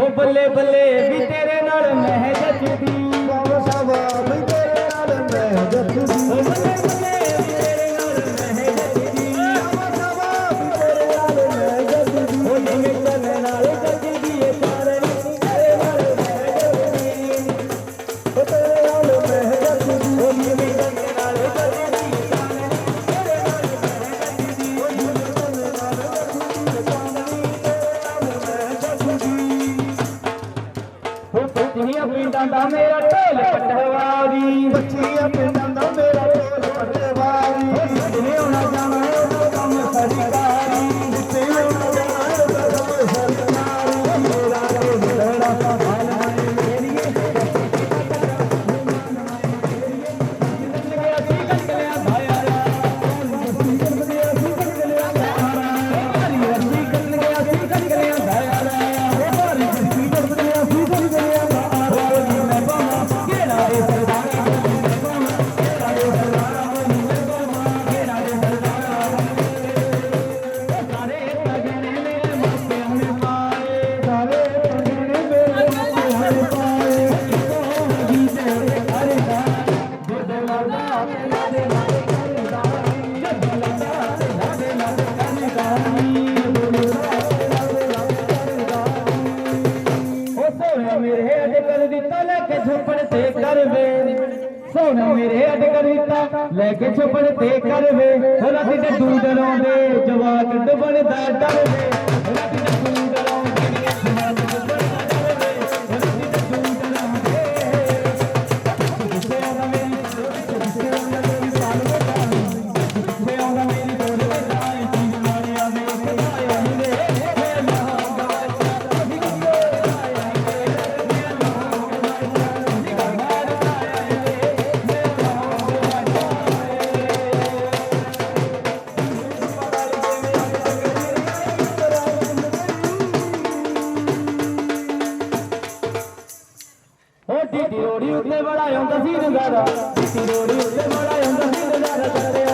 ਉਹ ਬੱਲੇ ਬੱਲੇ ਵੀ ਤੇਰੇ ਨਾਲ ਮਹਿ ਜੱਜਦੀ ਸਭ ਸਭ ਉਹ ਪੱਤੀਆਂ ਪਿੰਡਾਂ ਦਾ ਮੇਰਾ ਢੋਲ ਪਟਵਾਰੀ। ਬੱਚੀਆਂ ਪਿੰਡਾਂ ਦਾ ਮੇਰਾ ਢੋਲ ਪਟਵਾਰੀ। ਸੋਨਾ ਮੇਰੇ ਅੱਡ ਕਰ ਦਿੱਤਾ। ਲੈ ਕੇ ਛੁਪਣ ਤੇ ਕਰਵੇ ਰਾਤੀ ਤੇ ਤੂੰ ਡਰਾਉਂਦੇ ਜਵਾਕ ਡੁੱਬਣਦਾ ਡਰਵੇ ਢੀਡੀ ਰੋੜੀ ਉੱਤੇ ਬੜਾ ਆਉਂਦਾ ਸੀ ਨਜ਼ਾਰਾ ਢੀਡੀ ਰੋੜੀ ਉੱਤੇ ਬੜਾ ਆਉਂਦਾ ਸੀ ਨਜ਼ਾਰਾ ਚੜਦੇ